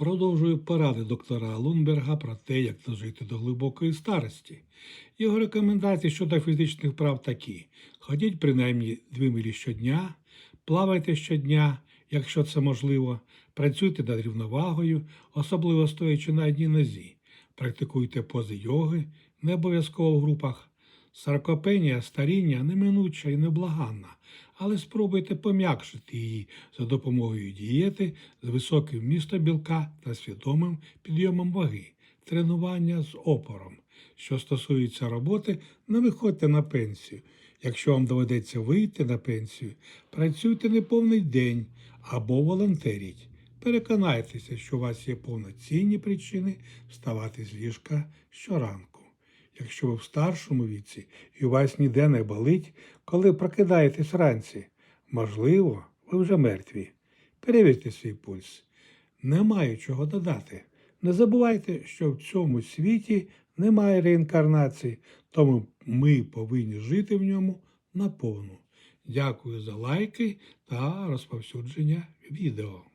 Продовжую поради доктора Лунберга про те, як дожити до глибокої старості. Його рекомендації щодо фізичних прав такі: ходіть принаймні 2 милі щодня, плавайте щодня, якщо це можливо, працюйте над рівновагою, особливо стоячи на одній нозі, практикуйте пози йоги, не обов'язково в групах. Саркопенія, старіння неминуча і неблаганна, але спробуйте пом'якшити її за допомогою дієти з високим вмістом білка та свідомим підйомом ваги, тренування з опором. Що стосується роботи, не виходьте на пенсію. Якщо вам доведеться вийти на пенсію, працюйте не повний день або волонтеріть. Переконайтеся, що у вас є повноцінні причини вставати з ліжка щоранку. Якщо ви в старшому віці і у вас ніде не болить, коли прокидаєтесь вранці, можливо, ви вже мертві. Перевірте свій пульс. Не маю чого додати. Не забувайте, що в цьому світі немає реінкарнації, тому ми повинні жити в ньому наповну. Дякую за лайки та розповсюдження відео.